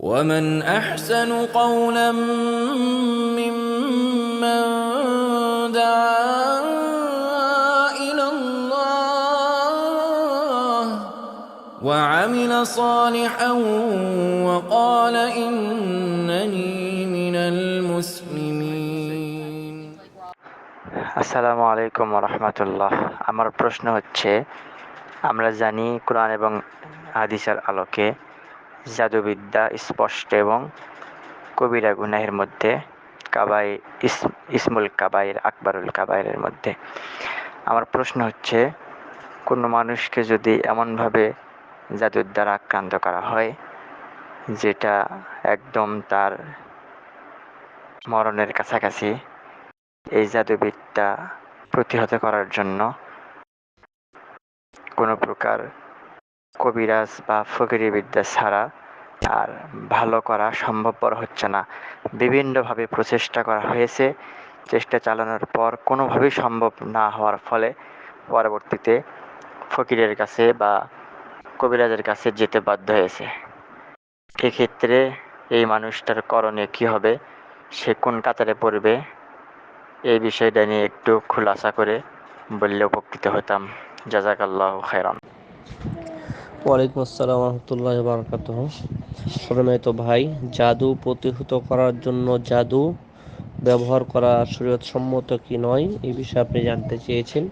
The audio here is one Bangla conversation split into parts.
ومن احسن قولا ممن دعا الى الله وعمل صالحا وقال انني من المسلمين আসসালামু আলাইকুম রহমতুল্লাহ আমার প্রশ্ন হচ্ছে আমরা জানি কোরআন এবং হাদিসের আলোকে জাদুবিদ্যা স্পষ্ট এবং কবিরা গুনাহের মধ্যে কাবাই ইস- ইসমুল কাবাইর, আকবরুল কাবাইরের মধ্যে। আমার প্রশ্ন হচ্ছে, কোনো মানুষকে যদি এমনভাবে জাদুর দ্বারা আক্রান্ত করা হয়, যেটা একদম তার মরণের কাছাকাছি, এই জাদুবিদ্যা প্রতিহত করার জন্য কোনো প্রকার কবিরাজ বা ফকিরি বিদ্যা ছাড়া আর ভালো করা সম্ভবপর হচ্ছে না। বিভিন্নভাবে প্রচেষ্টা করা হয়েছে। চেষ্টা চালানোর পর কোনোভাবেই সম্ভব না হওয়ার ফলে পরবর্তীতে ফকিরের কাছে বা কবিরাজের কাছে যেতে বাধ্য হয়েছে। এক্ষেত্রে এই মানুষটার করণীয় কী হবে, সে কোন কাতারে পড়বে, এই বিষয়টা নিয়ে একটু খুলাসা করে বললে উপকৃত হতাম। জাজাকাল্লাহ খায়রান। ওয়ালাইকুম আসসালাম রহমতুল্লাহ বারকাত প্রণমিত ভাই, জাদু প্রতিহত করার জন্য জাদু ব্যবহার করা শরীয়ত সম্মত কি নয়, এই বিষয়ে আপনি জানতে চেয়েছেন।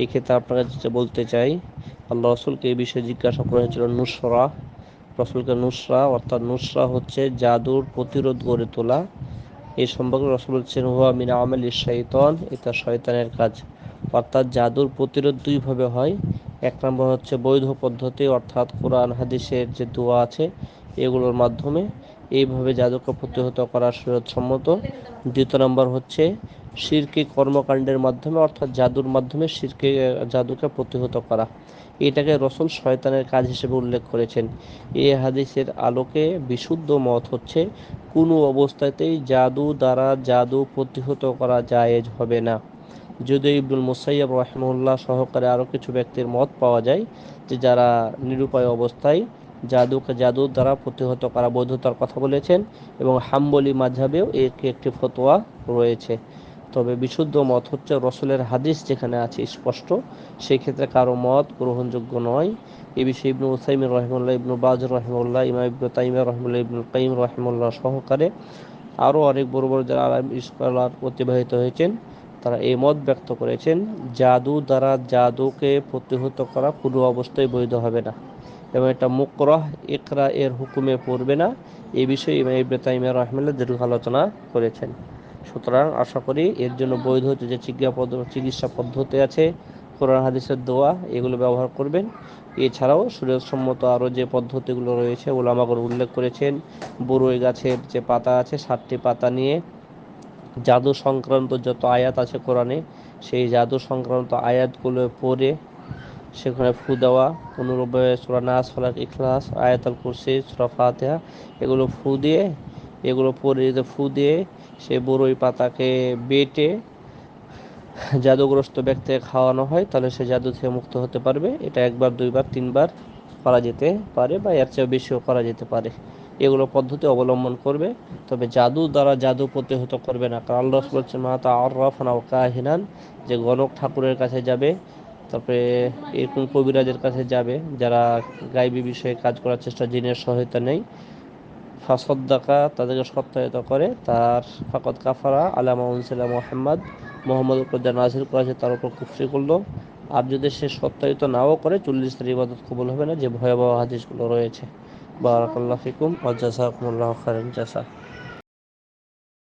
এই ক্ষেত্রে আপনাকে যেটা বলতে চাই, আল্লাহ রসুলকে এই বিষয়ে জিজ্ঞাসা করেছিল নুসরা। রসুলকে নুসরা, অর্থাৎ নুসরা হচ্ছে জাদুর প্রতিরোধ গড়ে তোলা। এই সম্পর্কে রসুল বলছেন, হুয়া মিনা আমেল শৈতন এটা শয়তানের কাজ। অর্থাৎ জাদুর প্রতিরোধ দুইভাবে হয়। এক নম্বর হচ্ছে বৈধ পদ্ধতি, অর্থাৎ কোরআন, হাদিসের যে দোয়া আছে, এগুলোর মাধ্যমে এইভাবে জাদুকে প্রতিহত করা সম্মত দ্বিতীয় নম্বর হচ্ছে শিরকি কর্মকাণ্ডের মাধ্যমে, অর্থাৎ জাদুর মাধ্যমে শিরকে জাদুকে প্রতিহত করা। এটাকে রসুল শয়তানের কাজ হিসেবে উল্লেখ করেছেন। এ হাদিসের আলোকে বিশুদ্ধ মত হচ্ছে, কোনো অবস্থাতেই জাদু দ্বারা জাদু প্রতিহত করা জায়েজ হবে না। যদিও ইবনুল মুসাইয়াব রহমুল্লাহ সহকারে আরও কিছু ব্যক্তির মত পাওয়া যায় যে যারা নিরুপায় অবস্থায় জাদুকে জাদুর দ্বারা প্রতিহত করা বৈধতার কথা বলেছেন এবং হাম্বলি মাঝাবেও একে একটি ফতোয়া রয়েছে। তবে বিশুদ্ধ মত হচ্ছে রসুলের হাদিস যেখানে আছে স্পষ্ট সেই ক্ষেত্রে কারও মত গ্রহণযোগ্য নয়। এ বিষয়ে ইবনু উসাইমিন রহমুল্লাহ ইবনু বাজ রহমুল্লাহ ইমা ইবনু তাইমিয়া রহমুল্লাহ ইবনুল কাইম রহমুল্লাহ সহকারে আরও অনেক বড় বড় যারা আলাম স্কলার অতিবাহিত হয়েছেন। তারা এই মত ব্যক্ত করেছেন, জাদু দ্বারা জাদুকে প্রতিহত করা কোনো অবস্থায় বৈধ হবে না এবং এটা মুকরহ একরা এর হুকুমে পড়বে না। এ বিষয়ে ইমাম ইবনে তাইমিয়া দীর্ঘ আলোচনা করেছেন। সুতরাং আশা করি এর জন্য বৈধ যে চিকিৎসা পদ্ধতি আছে, কোরআন, হাদিসের দোয়া, এগুলো ব্যবহার করবেন। এছাড়াও সুরেশসম্মত আরও যে পদ্ধতিগুলো রয়েছে ওলামাগর উল্লেখ করেছেন, বরুই গাছের যে পাতা আছে, সাতটি পাতা নিয়ে জাদু সংক্রান্ত যত আয়াত আছে কোরআনে, সেই জাদু সংক্রান্ত আয়াতগুলো পড়ে সেখানে ফু দেওয়া অনুরূপে সুরা নাস ফলাক ইখলাস, আয়াতাল কুরসি, সুরা ফাতেহা, এগুলো ফু দিয়ে, এগুলো পরে ফু দিয়ে সেই বড়ই পাতাকে বেটে জাদুগ্রস্ত ব্যক্তিকে খাওয়ানো হয়, তাহলে সে জাদু থেকে মুক্ত হতে পারবে। এটা একবার, দুইবার, তিনবার করা যেতে পারে বা এর চেয়েও বেশিও করা যেতে পারে। এগুলো পদ্ধতি অবলম্বন করবে। তবে জাদু দ্বারা জাদু প্রতিহত করবে না। কারণ আল্লাহ বলছে মাতা আরফানা ও কাহিনান যে গণক ঠাকুরের কাছে যাবে, তারপরে এরকম কবিরাজের কাছে যাবে, যারা গাইবী বিষয়ে কাজ করার চেষ্টা, জিনের সহায়তা নেই। ফাসদ্দাকা তাদেরকে সত্যায়িত করে, তার ফাকত কাফারা আলামা উনসিলা মোহাম্মদ মোহাম্মদ উপর যা নাজির করেছে তার উপর কুফরি করল। আর যদি সে সত্যায়িত নাও করে, চল্লিশ তার ইবাদত কবুল হবে না, যে ভয়াবহ হাদিসগুলো রয়েছে। بارك الله فيكم وجزاكم الله خيرا. جزاء